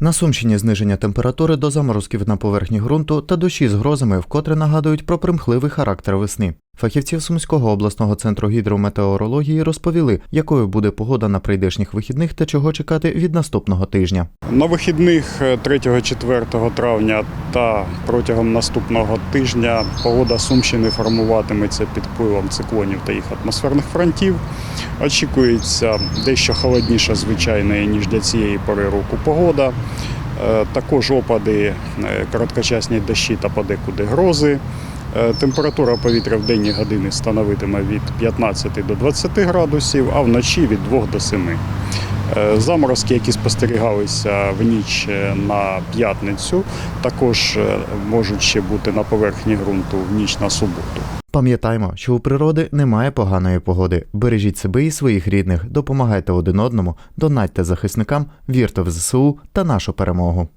На Сумщині зниження температури до заморозків на поверхні ґрунту та дощі з грозами вкотре нагадують про примхливий характер весни. Фахівці Сумського обласного центру гідрометеорології розповіли, якою буде погода на прийдешніх вихідних та чого чекати від наступного тижня. На вихідних 3-4 травня та протягом наступного тижня погода Сумщини формуватиметься під впливом циклонів та їх атмосферних фронтів. Очікується дещо холодніша звичайної, ніж для цієї пори року погода. Е, Також опади, е, короткочасні дощі та подекуди грози. Е, Температура повітря в денні години становитиме від 15 до 20 градусів, а вночі від 2 до 7. Е, Заморозки, які спостерігалися в ніч на п'ятницю, також можуть ще бути на поверхні ґрунту в ніч на суботу. Пам'ятаймо, що у природи немає поганої погоди. Бережіть себе і своїх рідних, допомагайте один одному, донатьте захисникам, вірте в ЗСУ та нашу перемогу.